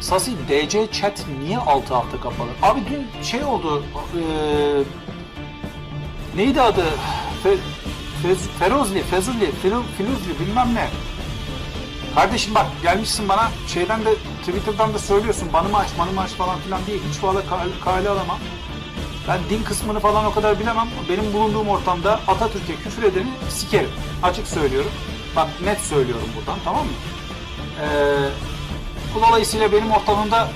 Sasi DC chat niye altı hafta kapalı? Abi dün şey oldu. eee neydi adı? Fe, Fez, Ferozli, Fezulli, Filu, Filuzli bilmem ne. Kardeşim bak gelmişsin bana şeyden de Twitter'dan da söylüyorsun banımı aç banımı aç falan filan diye hiç valla kale alamam. Ben din kısmını falan o kadar bilemem. Benim bulunduğum ortamda Atatürk'e küfür edeni sikerim. Açık söylüyorum. Bak net söylüyorum buradan tamam mı? Ee, dolayısıyla benim ortamımda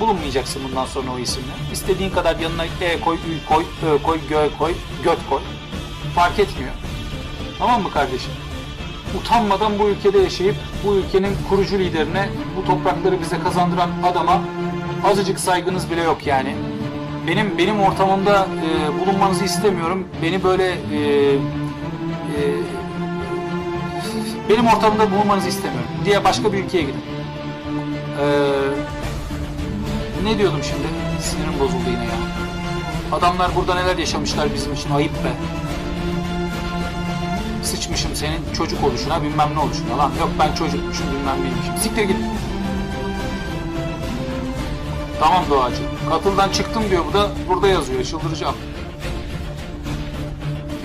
bulunmayacaksın bundan sonra o isimle. İstediğin kadar yanına E koy, Ü koy, Ö koy, Gö koy, göt koy. Fark etmiyor. Tamam mı kardeşim? Utanmadan bu ülkede yaşayıp bu ülkenin kurucu liderine bu toprakları bize kazandıran adama azıcık saygınız bile yok yani. Benim benim ortamımda e, bulunmanızı istemiyorum. Beni böyle e, e, benim ortamımda bulunmanızı istemiyorum diye başka bir ülkeye gidin. Ee, ne diyordum şimdi? Sinirim bozuldu yine ya. Adamlar burada neler yaşamışlar bizim için ayıp be. Sıçmışım senin çocuk oluşuna bilmem ne oluşuna lan. Yok ben çocukmuşum bilmem neymişim. Siktir git. Tamam Doğacı. Katıldan çıktım diyor bu da burada yazıyor. Çıldıracağım.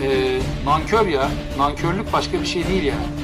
Ee, nankör ya. Nankörlük başka bir şey değil yani.